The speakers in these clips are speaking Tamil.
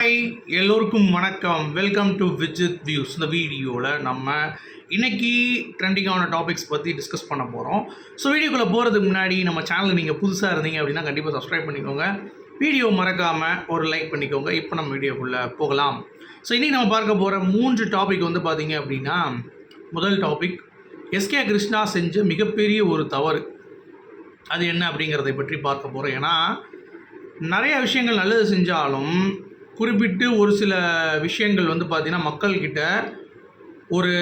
ஹாய் எல்லோருக்கும் வணக்கம். வெல்கம் டு விஜித் வியூஸ் இந்த வீடியோவில் நம்ம இன்னைக்கு ட்ரெண்டிங்கான டாபிக்ஸ் பற்றி டிஸ்கஸ் பண்ண போகிறோம் ஸோ வீடியோக்குள்ளே போகிறதுக்கு முன்னாடி நம்ம சேனல் நீங்கள் புதுசாக இருந்தீங்க அப்படின்னா கண்டிப்பாக சப்ஸ்கிரைப் பண்ணிக்கோங்க. வீடியோ மறக்காமல் ஒரு லைக் பண்ணிக்கோங்க. இப்போ நம்ம வீடியோக்குள்ளே போகலாம். ஸோ இன்றைக்கி நம்ம பார்க்க போகிற மூன்று டாபிக் வந்து பார்த்தீங்க அப்படின்னா முதல் டாபிக் எஸ்கே கிருஷ்ணா செஞ்ச மிகப்பெரிய ஒரு தவறு. அது என்ன அப்படிங்கிறதை பற்றி பார்க்க போகிறோம் ஏன்னா நிறைய விஷயங்கள் நல்லது செஞ்சாலும் குறிப்பிட்டு ஒரு சில விஷயங்கள் வந்து பார்த்திங்கன்னா மக்கள்கிட்ட ஒரு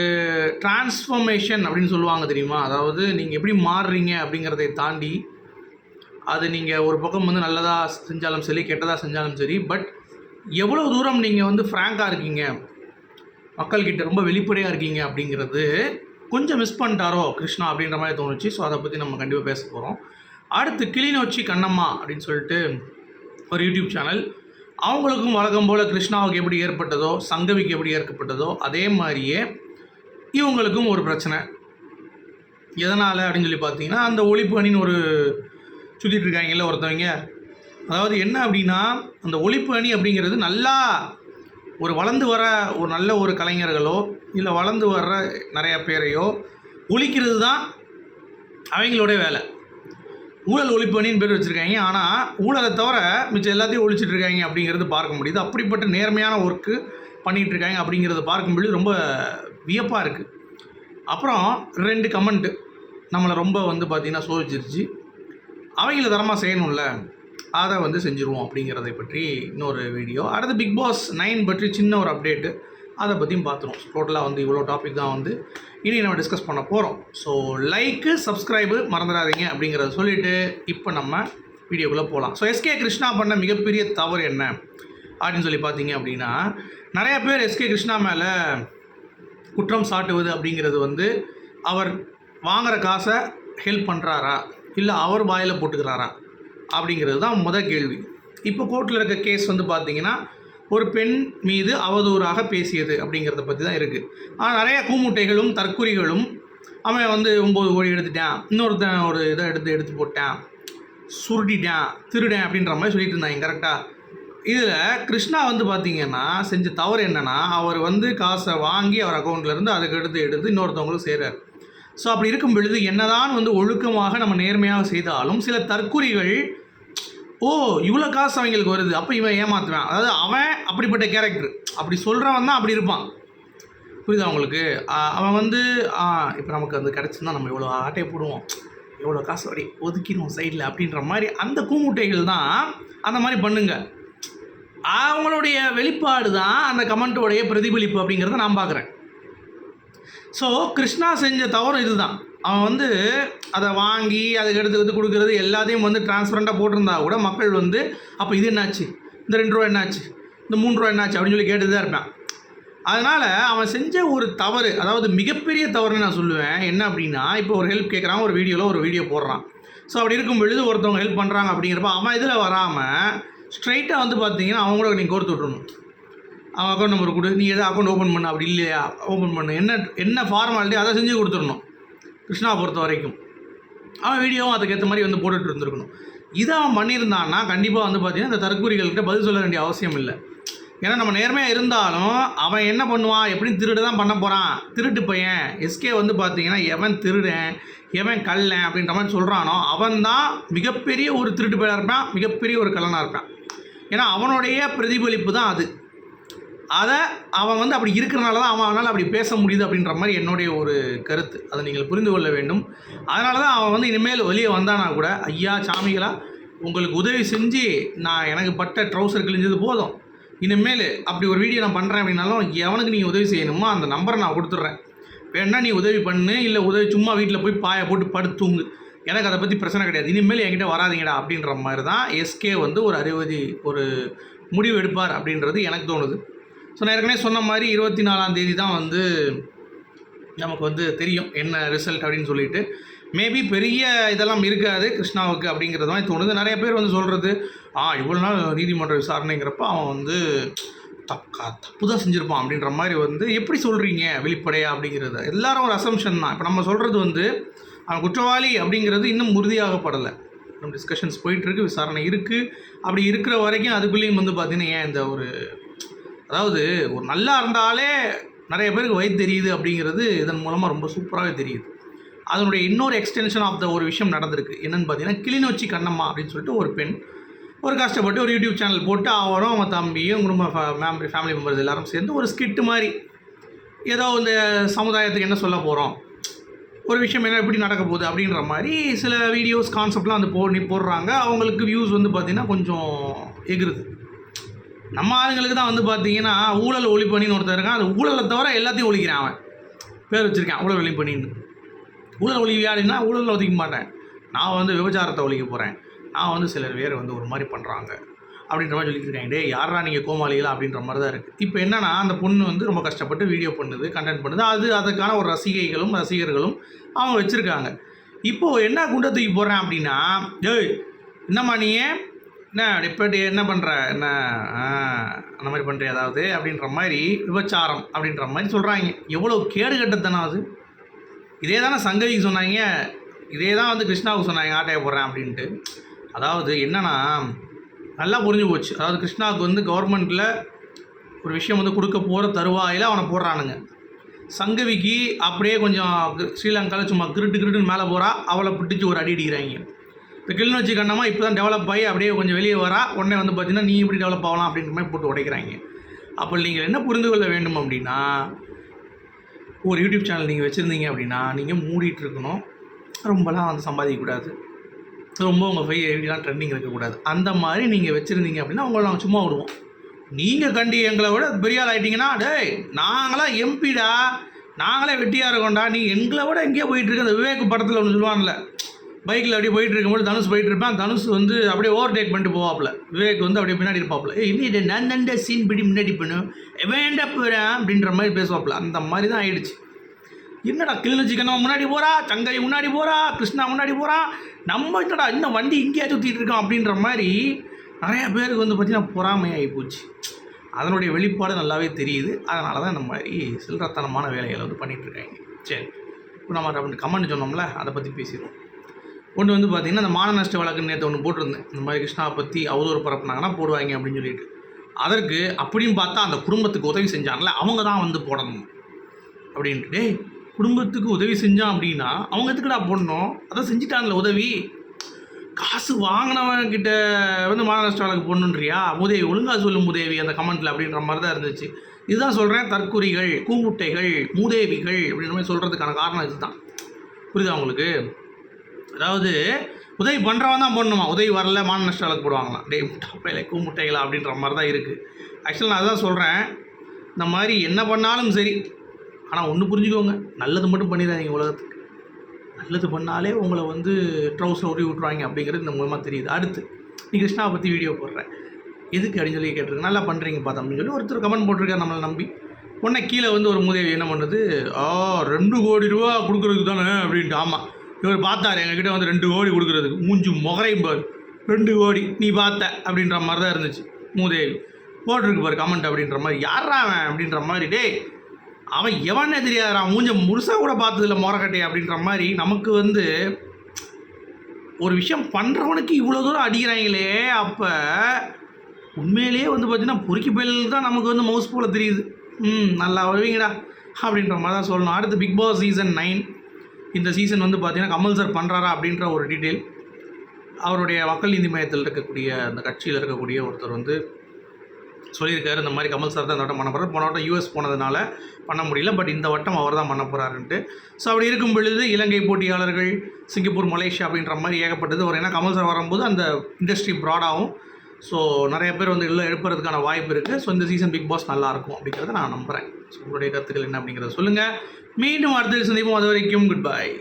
டிரான்ஸ்ஃபர்மேஷன் அப்படின்னு சொல்லுவாங்க தெரியுமா? அதாவது நீங்கள் எப்படி மாறுறீங்க அப்படிங்கிறதை தாண்டி அது நீங்கள் ஒரு பக்கம் வந்து நல்லதாக செஞ்சாலும் சரி கெட்டதாக செஞ்சாலும் சரி பட் எவ்வளோ தூரம் நீங்கள் வந்து ஃப்ராங்காக இருக்கீங்க? மக்கள்கிட்ட ரொம்ப வெளிப்படையாக இருக்கீங்க அப்படிங்கிறது கொஞ்சம் மிஸ் பண்ணிட்டாரோ கிருஷ்ணா அப்படின்ற மாதிரி தோணுச்சு. ஸோ அதை பற்றி நம்ம கண்டிப்பாக பேச போகிறோம் அடுத்து கிளிநொச்சி கண்ணம்மா அப்படின்னு சொல்லிட்டு ஒரு யூடியூப் சேனல் அவங்களுக்கும் வழக்கம் போல் கிருஷ்ணாவுக்கு எப்படி ஏற்பட்டதோ சங்கவிக்கு எப்படி ஏற்பட்டதோ அதே மாதிரியே இவங்களுக்கும் ஒரு பிரச்சனை. எதனால் அப்படின்னு சொல்லி பார்த்தீங்கன்னா அந்த ஒழிப்பு அணின்னு ஒரு சுற்றிட்டு இருக்காங்கல்ல ஒருத்தவங்க. அதாவது என்ன அப்படின்னா அந்த ஒழிப்பு அணி அப்படிங்கிறது நல்லா ஒரு வளர்ந்து வர ஒரு நல்ல ஒரு கலைஞர்களோ இல்லை வளர்ந்து வர்ற நிறைய பேரையோ ஒழிக்கிறது தான் அவங்களுடைய வேலை. ஊழல் ஒழிப்பு அணின்னு பேர் வச்சுருக்காங்க. ஆனால் ஊழலை தவிர மிச்சம் எல்லாத்தையும் ஒழிச்சிட்டு இருக்காங்க அப்படிங்கிறது பார்க்க முடியுது. அப்படிப்பட்ட நேர்மையான ஒர்க்கு பண்ணிகிட்டு இருக்காங்க அப்படிங்கிறத பார்க்கும்பொழுது ரொம்ப வியப்பாக இருக்குது அப்புறம் ரெண்டு கமெண்ட்டு நம்மளை ரொம்ப வந்து பார்த்திங்கன்னா சோதிச்சிருச்சு. அவங்கள தரமாக செய்யணும்ல அதை வந்து செஞ்சுருவோம் அப்படிங்கிறதை பற்றி இன்னொரு வீடியோ அடுத்து பிக் பாஸ் நைன் பற்றி சின்ன ஒரு அப்டேட்டு அதை பற்றியும் பார்த்துருவோம் டோட்டலாக வந்து இவ்வளோ டாபிக் தான் வந்து இனி நம்ம டிஸ்கஸ் பண்ண போகிறோம் ஸோ லைக்கு சப்ஸ்கிரைபு மறந்துடாதீங்க அப்படிங்கிறத சொல்லிவிட்டு இப்போ நம்ம வீடியோக்குள்ளே போகலாம் ஸோ எஸ்கே கிருஷ்ணா பண்ண மிகப்பெரிய தவறு என்ன அப்படின்னு சொல்லி பார்த்தீங்க அப்படின்னா நிறைய பேர் எஸ்கே கிருஷ்ணா மேலே குற்றம் சாட்டுவது அப்படிங்கிறது வந்து அவர் வாங்குகிற காசை ஹெல்ப் பண்ணுறாரா இல்லை அவர் வாயில் போட்டுக்கிறாரா? அப்படிங்கிறது தான் முத கேள்வி. இப்போ கோர்ட்டில் இருக்க கேஸ் வந்து பார்த்திங்கன்னா ஒரு பெண் மீது அவதூறாக பேசியது அப்படிங்கிறத பற்றி தான் இருக்குது ஆனால் நிறைய கூமுட்டைகளும் தற்குறிகளும் அவன் வந்து ஒம்பது கோடி எடுத்துட்டான். இன்னொருத்தன் ஒரு இதை எடுத்து எடுத்து போட்டான். சுருட்டிட்டான். திருடேன் அப்படின்ற மாதிரி சொல்லிட்டு இருந்தாங்க கரெக்டாக இதில் கிருஷ்ணா வந்து பார்த்தீங்கன்னா செஞ்ச தவறு என்னென்னா அவர் வந்து காசை வாங்கி அவர் அக்கௌண்ட்லேருந்து அதுக்கு எடுத்து எடுத்து இன்னொருத்தவங்களும் செய்கிறார் ஸோ அப்படி இருக்கும் பொழுது என்னதான் வந்து ஒழுக்கமாக நம்ம நேர்மையாக செய்தாலும் சில தற்குறிகள் ஓ இவ்வளோ காசு அவங்களுக்கு வருது. அப்போ இவன் ஏமாத்துவான். அதாவது அவன் அப்படிப்பட்ட கேரக்டர் அப்படி சொல்கிறவன் தான் அப்படி இருப்பான். புரியுதா உங்களுக்கு? அவன் வந்து இப்போ நமக்கு அது கிடச்சிருந்தா நம்ம இவ்வளோ ஆட்டையை போடுவோம். எவ்வளோ காசு அப்படி ஒதுக்கிடுவோம் சைடில் அப்படின்ற மாதிரி அந்த கூமுட்டைகள் தான் அந்த மாதிரி பண்ணுங்க. அவங்களுடைய வெளிப்பாடு தான் அந்த கமெண்ட்டோடைய பிரதிபலிப்பு அப்படிங்கிறத நான் பார்க்குறேன். ஸோ கிருஷ்ணா செஞ்ச தவறு இதுதான். அவன் வந்து அதை வாங்கி அதுக்கு எடுத்து எடுத்து கொடுக்குறது எல்லாத்தையும் வந்து டிரான்ஸ்பரண்ட்டாக போட்டிருந்தா கூட மக்கள் வந்து அப்போ இது என்னாச்சு? இந்த ரெண்டு ரூபா என்னாச்சு? இந்த மூணு ரூபா என்னாச்சு? அப்படின்னு சொல்லி கேட்டு தான் இருப்பான். அதனால் அவன் செஞ்ச ஒரு தவறு அதாவது மிகப்பெரிய தவறுன்னு நான் சொல்லுவேன் என்ன அப்படின்னா இப்போ ஒரு ஹெல்ப் கேட்குறான் ஒரு வீடியோவில் ஒரு வீடியோ போடுறான். ஸோ அப்படி இருக்கும் பொழுது ஒருத்தவங்க ஹெல்ப் பண்ணுறாங்க அப்படிங்கிறப்ப அவன் இதில் வராமல் ஸ்ட்ரைட்டாக வந்து பார்த்தீங்கன்னா அவங்களோட நீங்கள் கோர்த்து விட்றணும் அவன் அக்கௌண்ட் நம்பர் கொடு நீ எதாவது அக்கௌண்ட் ஓப்பன் பண்ண அப்படி இல்லையா? ஓப்பன் பண்ணு. என்ன என்ன ஃபார்மாலிட்டி அதை செஞ்சு கொடுத்துடணும். கிருஷ்ணா பொறுத்த வரைக்கும். அவன் வீடியோவும் அதுக்கேற்ற மாதிரி வந்து போட்டுட்டு இருந்திருக்கணும். இதை அவன் பண்ணியிருந்தான்னா கண்டிப்பாக வந்து பார்த்தீங்கன்னா இந்த தற்கூரிகள்கிட்ட பதில் சொல்ல வேண்டிய அவசியம் இல்லை. ஏன்னா நம்ம நேர்மையாக இருந்தாலும் அவன் என்ன பண்ணுவான்? எப்படியும் திருடு தான் பண்ண போகிறான் திருட்டு பையன். எஸ்கே வந்து பார்த்தீங்கன்னா எவன் திருடன் எவன் கல்லன் அப்படின்ற மாதிரி சொல்கிறானோ அவன் தான் மிகப்பெரிய ஒரு திருட்டு பையனாக இருப்பான் மிகப்பெரிய ஒரு கல்லனாக இருப்பான். ஏன்னா அவனுடைய பிரதிபலிப்பு தான் அது. அதை அவன் வந்து அப்படி இருக்கிறனால தான் அவனால் அப்படி பேச முடியுது அப்படின்ற மாதிரி என்னுடைய ஒரு கருத்து. அதை நீங்கள் புரிந்து கொள்ள வேண்டும். அதனால தான் அவன் வந்து இனிமேல் வெளியே வந்தானா கூட ஐயா சாமிகளா உங்களுக்கு உதவி செஞ்சு நான் எனக்கு பட்ட ட்ரௌசர் கிழிஞ்சது போதும். இனிமேல் அப்படி ஒரு வீடியோ நான் பண்ணுறேன் அப்படின்னாலும் எவனுக்கு நீங்கள் உதவி செய்யணுமோ அந்த நம்பரை நான் கொடுத்துட்றேன். வேணா நீ உதவி பண்ணு இல்லை உதவி சும்மா வீட்டில் போய் பாயை போட்டு படுத்துங்க. எனக்கு அதை பற்றி பிரச்சனை கிடையாது. இனிமேல் என்கிட்ட வராதீங்கடா அப்படின்ற மாதிரி தான் எஸ்கே வந்து ஒரு அறிவதி ஒரு முடிவு எடுப்பார் அப்படின்றது எனக்கு தோணுது. ஸோ நான் ஏற்கனவே சொன்ன மாதிரி இருபத்தி நாலாம் தேதி தான் வந்து நமக்கு வந்து தெரியும் என்ன ரிசல்ட் அப்படின்னு சொல்லிட்டு. மேபி பெரிய இதெல்லாம் இருக்காது கிருஷ்ணாவுக்கு அப்படிங்கிறது தான். தோணுது நிறைய பேர் வந்து சொல்கிறது ஆ இவ்வளோ நாள் நீதிமன்ற விசாரணைங்கிறப்ப அவன் வந்து தப்பா தப்பு தான் செஞ்சுருப்பான் அப்படின்ற மாதிரி வந்து எப்படி சொல்கிறீங்க வெளிப்படையா அப்படிங்கிறது? எல்லாரும் ஒரு அசம்ஷன் தான். இப்போ நம்ம சொல்கிறது வந்து அவன் குற்றவாளி அப்படிங்கிறது இன்னும் உறுதியாகப்படலை. இன்னும் டிஸ்கஷன்ஸ் போயிட்டுருக்கு விசாரணை இருக்குது அப்படி இருக்கிற வரைக்கும் அதுக்குள்ளேயும் வந்து பார்த்தீங்கன்னா ஏன் இந்த ஒரு அதாவது ஒரு நல்லா இருந்தாலே நிறைய பேருக்கு வயிறு தெரியுது அப்படிங்கிறது இதன் மூலமாக ரொம்ப சூப்பராகவே தெரியுது. அதனுடைய இன்னொரு எக்ஸ்டென்ஷன் ஆஃப் த ஒரு விஷயம் நடந்திருக்கு. என்னென்னு பார்த்தீங்கன்னா கிளிநொச்சி கண்ணம்மா அப்படின்னு சொல்லிட்டு ஒரு பெண் ஒரு கஷ்டப்பட்டு ஒரு யூடியூப் சேனல் போட்டு அவரும் அவங்க தம்பியும் குடும்ப ஃபேமிலி ஃபேமிலி மெம்பர்ஸ் எல்லாரும் சேர்ந்து ஒரு ஸ்கிட்டு மாதிரி ஏதோ இந்த சமுதாயத்துக்கு என்ன சொல்ல போகிறோம் ஒரு விஷயம் என்ன எப்படி நடக்க போகுது அப்படின்ற மாதிரி சில வீடியோஸ் கான்செப்ட்லாம் அந்த போடி போடுறாங்க. அவங்களுக்கு வியூஸ் வந்து பார்த்திங்கன்னா கொஞ்சம் எகிருது. நம்ம ஆளுங்களுக்கு தான் வந்து பார்த்தீங்கன்னா ஊழல் ஒழிப்பணின்னு ஒருத்தர் இருக்கான். அந்த ஊழலை தவிர எல்லாத்தையும் ஒழிக்கிறான் அவன். பேர் வச்சுருக்கான் ஊழல் ஒழிப்பணின்னு ஊழல் ஒழிவியாடினா ஊழலில் ஒதுக்க மாட்டேன். நான் வந்து விபச்சாரத்தை ஒழிக்க போகிறேன் நான் வந்து சிலர் பேர் வந்து ஒரு மாதிரி பண்ணுறாங்க அப்படின்ற மாதிரி சொல்லிட்டு இருக்காங்க. டே யாரா நீங்கள் கோமாளிகளா அப்படின்ற மாதிரி தான் இருக்குது இப்போ என்னன்னா அந்த பொண்ணு வந்து ரொம்ப கஷ்டப்பட்டு வீடியோ பண்ணுது கண்டென்ட் பண்ணுது. அது அதுக்கான ஒரு ரசிகைகளும் ரசிகர்களும் அவங்க வச்சுருக்காங்க. இப்போது என்ன குண்டை தூக்கி போடுறேன் அப்படின்னா ஏய் என்னம்மா நீ என்ன இப்படி என்ன பண்ணுற என்ன? ஆ, அந்த மாதிரி பண்ணுறிய அதாவது அப்படின்ற மாதிரி விபச்சாரம் அப்படின்ற மாதிரி சொல்கிறாங்க எவ்வளோ கேடு கட்டத்தனம் அது. இதே தானே சங்கவிக்கு சொன்னாங்க. இதே தான் வந்து கிருஷ்ணாவுக்கு சொன்னாங்க ஆட்டையை போடுறேன் அப்படின்ட்டு. அதாவது என்னன்னா நல்லா புரிஞ்சு போச்சு. அதாவது கிருஷ்ணாவுக்கு வந்து கவர்மெண்ட்டில் ஒரு விஷயம் வந்து கொடுக்க போகிற தருவாயில் அவனை போடுறானுங்க. சங்கவிக்கு அப்படியே கொஞ்சம் ஸ்ரீலங்காவில் சும்மா கிருட்டு கிருட்டுன்னு மேலே போகிறா அவளை பிடிச்சி ஒரு அடி அடிக்கிறாங்க. இப்போ கிளிநொச்சி கண்ணமா இப்போ தான் டெவலப் ஆகி அப்படியே கொஞ்சம் வெளியே வரா உடனே வந்து பார்த்தீங்கன்னா நீ இப்படி டெவலப் ஆகலாம் அப்படின்ற மாதிரி போட்டு உடைக்கிறாங்க. அப்போ நீங்கள் என்ன புரிந்து கொள்ள வேண்டும் அப்படின்னா ஒரு யூடியூப் சேனல் நீங்கள் வச்சுருந்தீங்க அப்படின்னா நீங்கள் மூடிட்டு இருக்கணும். ரொம்பலாம் வந்து சம்பாதிக்கக்கூடாது ரொம்ப உங்கள் ஃபை ஐடிலாம் ட்ரெண்டிங் இருக்கக்கூடாது அந்த மாதிரி நீங்கள் வச்சுருந்தீங்க அப்படின்னா உங்களை நாங்கள் சும்மா விடுவோம். நீங்கள் கண்டி எங்களை விட பெரிய ஆள் ஆகிட்டீங்கன்னா டேய் நாங்களாம் எம்பிடா நாங்களே வெட்டியாக இருக்கோம்டா நீ எங்களை விட எங்கேயோ போயிட்டுருக்கு அந்த விவேக் படத்தில் ஒன்று சொல்லுவான்ல பைக்கில் அப்படியே போயிட்டு இருக்கும்போது தனுஷ் போயிட்டு இருப்பேன் தனுஷ் வந்து அப்படியே ஓவர் டேக் பண்ணிட்டு போவாப்புல. விவேக் வந்து அப்படியே பின்னாடி இருப்பாப்புல. ஏ இன்னி நான் தண்ட சீன் பிடி முன்னாடி பண்ணு. வேண்ட போகிறேன் அப்படின்ற மாதிரி பேசுவாப்புல. அந்த மாதிரி தான் ஆயிடுச்சு. என்னடா கிளிநொச்சி முன்னாடி போகிறா சங்கை முன்னாடி போகிறா கிருஷ்ணா முன்னாடி போகிறா நம்ம என்னடா இன்னும் வண்டி இங்கேயே சுற்றிட்டு இருக்கோம் அப்படின்ற மாதிரி நிறைய பேருக்கு வந்து பார்த்திங்கன்னா பொறாமையாகி போச்சு. அதனுடைய வெளிப்பாடு நல்லாவே தெரியுது. அதனால தான் இந்த மாதிரி சில்லறத்தனமான வேலைகளை வந்து பண்ணிகிட்ருக்காங்க சரி. இப்போ நம்ம கமெண்ட் சொன்னோம்ல அதை பற்றி பேசிடுவோம். ஒன்று வந்து பார்த்திங்கன்னா இந்த மான நஷ்ட வழக்குன்னு நேற்று ஒன்று போட்டிருந்தேன். இந்த மாதிரி கிருஷ்ணா பற்றி அவதூறு பரப்புனாங்கன்னா போடுவாங்க அப்படின்னு சொல்லிட்டு. அதற்கு அப்படின்னு பார்த்தா அந்த குடும்பத்துக்கு உதவி செஞ்சாங்கல்ல அவங்க தான் வந்து போடணும். அப்படின்ட்டு. டேய் குடும்பத்துக்கு உதவி செஞ்சான் அப்படின்னா அவங்க எதுக்குடா போடணும்? அதான் செஞ்சுட்டாங்கல்ல உதவி. காசு வாங்கினவன்கிட்ட வந்து மான நஷ்ட வழக்கு போடணுன்றியா? உதவி ஒழுங்காக சொல்லும் உதவி அந்த கமெண்ட்டில் அப்படின்ற மாதிரி தான் இருந்துச்சு. இதுதான் சொல்கிறேன் தற்குறிகள் கூமுட்டைகள் மூதேவிகள் அப்படின்ற மாதிரி சொல்கிறதுக்கான காரணம் இதுதான். புரியுதா உங்களுக்கு? அதாவது உதவி பண்ணுறவன் தான் பண்ணுமா உதவி வரல மான நஷ்ட வழக்கு போடுவாங்களாம் டே முட்டையில கூமுட்டைகளா அப்படின்ற மாதிரி தான் இருக்குது ஆக்சுவலாக நான் அதான் சொல்கிறேன் இந்த மாதிரி என்ன பண்ணாலும் சரி ஆனால் ஒன்று புரிஞ்சுக்கோங்க. நல்லது மட்டும் பண்ணிடாதீங்க உலகத்துக்கு. நல்லது பண்ணாலே உங்களை வந்து ட்ரௌசர் உருவி விட்ருவாங்க அப்படிங்கிறது இந்த மூலமாக தெரியுது. அடுத்து நீ கிருஷ்ணாவை பற்றி வீடியோ போடுறேன். எதுக்கு அப்படின்னு சொல்லி கேட்டிருக்கேன். நல்லா பண்ணுறீங்க பார்த்தா அப்படின்னு சொல்லி ஒருத்தர் கமெண்ட் போட்டிருக்காரு நம்மளை நம்பி. உடனே கீழே வந்து ஒரு மூதேவி என்ன பண்ணுது ஆ ரெண்டு கோடி ரூபா கொடுக்குறதுக்கு தானே அப்படின்ட்டு. ஆமாம் இவர் பார்த்தார் எங்ககிட்ட வந்து ரெண்டு கோடி கொடுக்குறதுக்கு. மூஞ்சி முகரையும் பாரு. ரெண்டு கோடி நீ பார்த்த அப்படின்ற மாதிரி தான் இருந்துச்சு. மூதேவி. போட்டிருக்கு பாரு கமெண்ட் அப்படின்ற மாதிரி. யாரா அவன் அப்படின்ற மாதிரி? டேய் அவன் எவனே தெரியாதா மூஞ்ச முழுசாக கூட பார்த்ததில்ல முறக்கட்டை அப்படின்ற மாதிரி. நமக்கு வந்து ஒரு விஷயம் பண்ணுறவனுக்கு இவ்வளோ தூரம் அடிக்கிறாங்களே அப்போ உண்மையிலேயே வந்து பார்த்தீங்கன்னா பொறுக்கி பயில் தான் நமக்கு வந்து மவுஸ் போல் தெரியுது. ம் நல்லா வருவீங்கடா அப்படின்ற மாதிரி தான் சொல்லணும். அடுத்து பிக் பாஸ் சீசன் நைன் இந்த சீசன் வந்து பார்த்தீங்கன்னா கமல் சார் பண்ணுறாரா அப்படின்ற ஒரு டீட்டெயில் அவருடைய மக்கள் நீதி மையத்தில் இருக்கக்கூடிய அந்த கட்சியில் இருக்கக்கூடிய ஒருத்தர் வந்து சொல்லியிருக்காரு. இந்த மாதிரி கமல் சார் தான் இந்த வட்டம் பண்ண போகிறார் போன வட்டம் யூஎஸ் போனதுனால பண்ண முடியல. பட் இந்த வட்டம் அவர் தான் பண்ண போகிறாருன்ட்டு ஸோ அப்படி இருக்கும் பொழுது இலங்கை போட்டியாளர்கள் சிங்கப்பூர் மலேசியா அப்படின்ற மாதிரி ஏகப்பட்டது. ஒரு ஏன்னா கமல் சார் வரும்போது அந்த இண்டஸ்ட்ரி ப்ராடாகும் ஸோ நிறைய பேர் வந்து இல்லை எழுப்புறதுக்கான வாய்ப்பு இருக்குது ஸோ இந்த சீசன் பிக் பாஸ் நல்லாயிருக்கும் அப்படிங்கிறத நான் நம்புகிறேன் உங்களுடைய கருத்துக்கள் என்ன அப்படிங்கிறத சொல்லுங்கள் மீண்டும் அடுத்த சந்திப்போம். அது வரைக்கும் குட் பை